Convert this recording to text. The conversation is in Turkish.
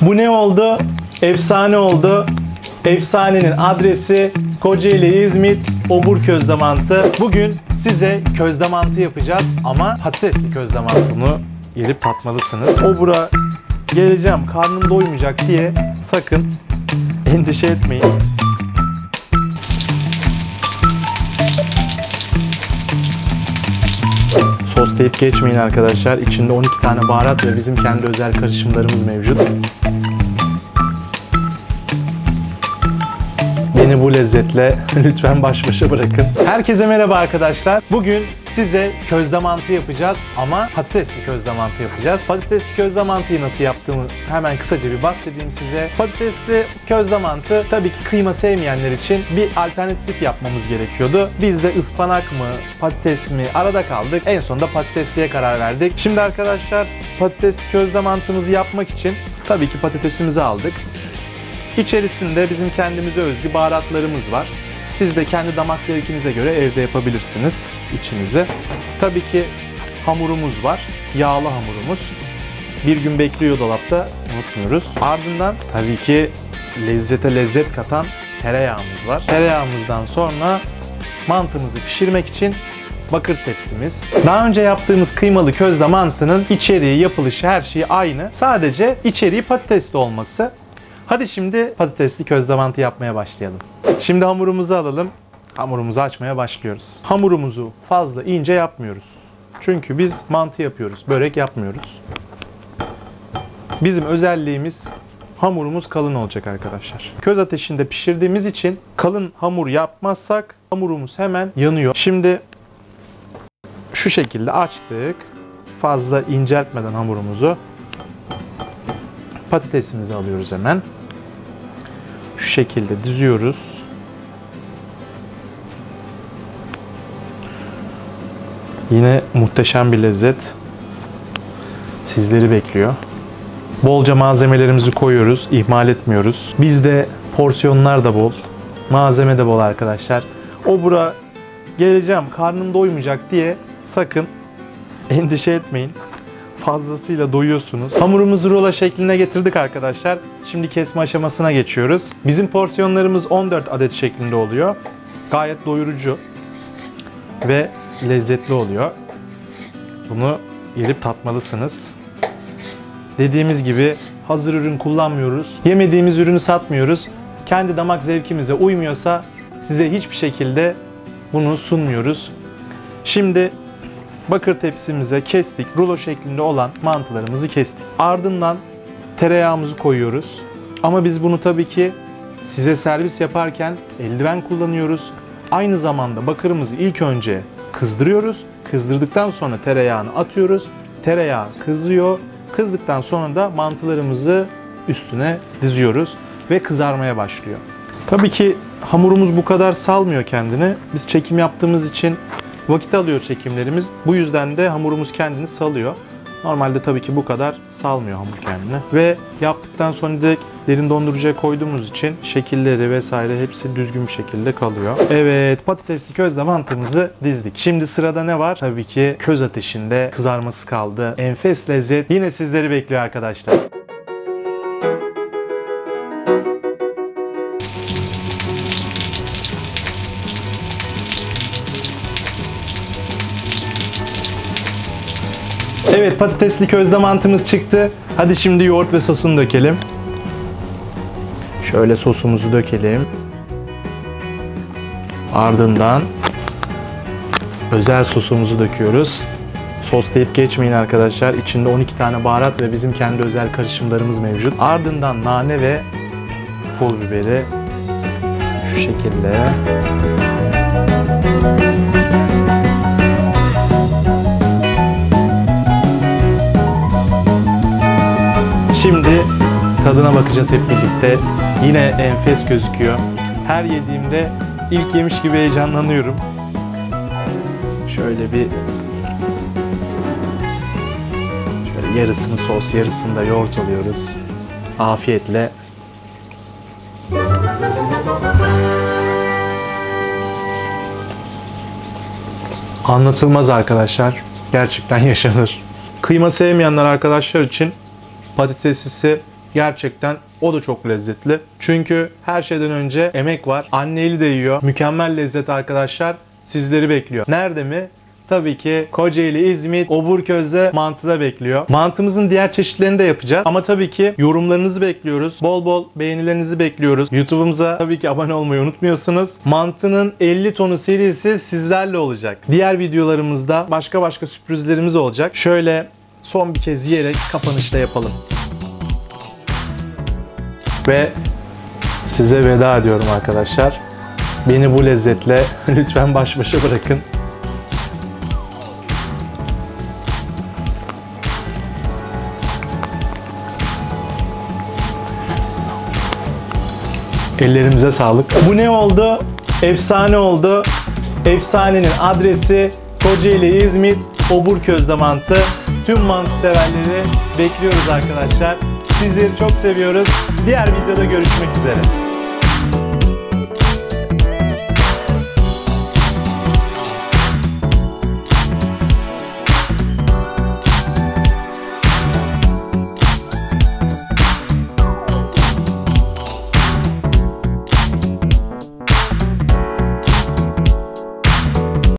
Bu ne oldu? Efsane oldu. Efsanenin adresi Kocaeli İzmit Obur Közde Mantı. Bugün size közde mantı yapacağız ama patatesli közde mantı. Bunu gelip tatmalısınız. Obur'a geleceğim karnım doymayacak diye sakın endişe etmeyin. Deyip geçmeyin arkadaşlar. İçinde 12 tane baharat ve bizim kendi özel karışımlarımız mevcut. Beni bu lezzetle lütfen baş başa bırakın. Herkese merhaba arkadaşlar. Bugün size közde mantı yapacağız ama patatesli közde mantı yapacağız. Patatesli közde mantıyı nasıl yaptığımı hemen kısaca bir bahsedeyim size. Patatesli közde mantı tabii ki kıyma sevmeyenler için bir alternatif yapmamız gerekiyordu. Biz de ıspanak mı, patates mi arada kaldık. En sonunda patatesliye karar verdik. Şimdi arkadaşlar patatesli közde mantımızı yapmak için tabii ki patatesimizi aldık. İçerisinde bizim kendimize özgü baharatlarımız var. Siz de kendi damak zevkinize göre evde yapabilirsiniz içinizi. Tabii ki hamurumuz var. Yağlı hamurumuz. Bir gün bekliyor dolapta unutmuyoruz. Ardından tabii ki lezzete lezzet katan tereyağımız var. Tereyağımızdan sonra mantımızı pişirmek için bakır tepsimiz. Daha önce yaptığımız kıymalı közde mantının içeriği, yapılışı her şeyi aynı. Sadece içeriği patatesli olması. Hadi şimdi patatesli közde mantı yapmaya başlayalım. Şimdi hamurumuzu alalım. Hamurumuzu açmaya başlıyoruz. Hamurumuzu fazla ince yapmıyoruz. Çünkü biz mantı yapıyoruz, börek yapmıyoruz. Bizim özelliğimiz hamurumuz kalın olacak arkadaşlar. Köz ateşinde pişirdiğimiz için kalın hamur yapmazsak hamurumuz hemen yanıyor. Şimdi şu şekilde açtık. Fazla inceltmeden hamurumuzu patatesimizi alıyoruz hemen. Şu şekilde diziyoruz. Yine muhteşem bir lezzet sizleri bekliyor. Bolca malzemelerimizi koyuyoruz, ihmal etmiyoruz. Bizde porsiyonlar da bol, malzeme de bol arkadaşlar. O bura geleceğim, karnım doymayacak diye sakın endişe etmeyin fazlasıyla doyuyorsunuz. Hamurumuzu rulo şekline getirdik arkadaşlar. Şimdi kesme aşamasına geçiyoruz. Bizim porsiyonlarımız 14 adet şeklinde oluyor. Gayet doyurucu ve lezzetli oluyor. Bunu gelip tatmalısınız. Dediğimiz gibi hazır ürün kullanmıyoruz. Yemediğimiz ürünü satmıyoruz. Kendi damak zevkimize uymuyorsa size hiçbir şekilde bunu sunmuyoruz. Şimdi bakır tepsimize kestik. Rulo şeklinde olan mantılarımızı kestik. Ardından tereyağımızı koyuyoruz. Ama biz bunu tabii ki size servis yaparken eldiven kullanıyoruz. Aynı zamanda bakırımızı ilk önce kızdırıyoruz. Kızdırdıktan sonra tereyağını atıyoruz. Tereyağı kızıyor. Kızdıktan sonra da mantılarımızı üstüne diziyoruz ve kızarmaya başlıyor. Tabii ki hamurumuz bu kadar salmıyor kendini. Biz çekim yaptığımız için Vakit alıyor çekimlerimiz. Bu yüzden de hamurumuz kendini salıyor. Normalde tabii ki bu kadar salmıyor hamur kendini. Ve yaptıktan sonra direkt derin dondurucuya koyduğumuz için şekilleri vesaire hepsi düzgün bir şekilde kalıyor. Evet patatesli közde mantımızı dizdik. Şimdi sırada ne var? Tabii ki köz ateşinde kızarması kaldı. Enfes lezzet yine sizleri bekliyor arkadaşlar. Evet patatesli közde mantımız çıktı. Hadi şimdi yoğurt ve sosunu dökelim. Şöyle sosumuzu dökelim. Ardından özel sosumuzu döküyoruz. Sos deyip geçmeyin arkadaşlar. İçinde 12 tane baharat ve bizim kendi özel karışımlarımız mevcut. Ardından nane ve pul biberi şu şekilde. Şimdi tadına bakacağız hep birlikte. Yine enfes gözüküyor. Her yediğimde ilk yemiş gibi heyecanlanıyorum. Şöyle bir şöyle yarısını sos, yarısını da yoğurt alıyoruz. Afiyetle Anlatılmaz arkadaşlar. Gerçekten yaşanır. Kıyma sevmeyenler arkadaşlar için patateslisi Gerçekten o da çok lezzetli. Çünkü her şeyden önce emek var. Anne eli de yiyor. Mükemmel lezzet arkadaşlar. Sizleri bekliyor. Nerede mi? Tabii ki Kocaeli, İzmit, Oburköz'de mantıda bekliyor. Mantımızın diğer çeşitlerini de yapacağız. Ama tabii ki yorumlarınızı bekliyoruz. Bol bol beğenilerinizi bekliyoruz. YouTube'umuza tabii ki abone olmayı unutmuyorsunuz. Mantının 50 tonu serisi sizlerle olacak. Diğer videolarımızda başka başka sürprizlerimiz olacak. Şöyle son bir kez yiyerek kapanışta yapalım. Ve size veda ediyorum arkadaşlar. Beni bu lezzetle lütfen baş başa bırakın. Ellerimize sağlık. Bu ne oldu? Efsane oldu. Efsanenin adresi Kocaeli İzmit Oburköz'de mantı. Tüm mantı severleri bekliyoruz arkadaşlar. Sizleri çok seviyoruz. Diğer videoda görüşmek üzere.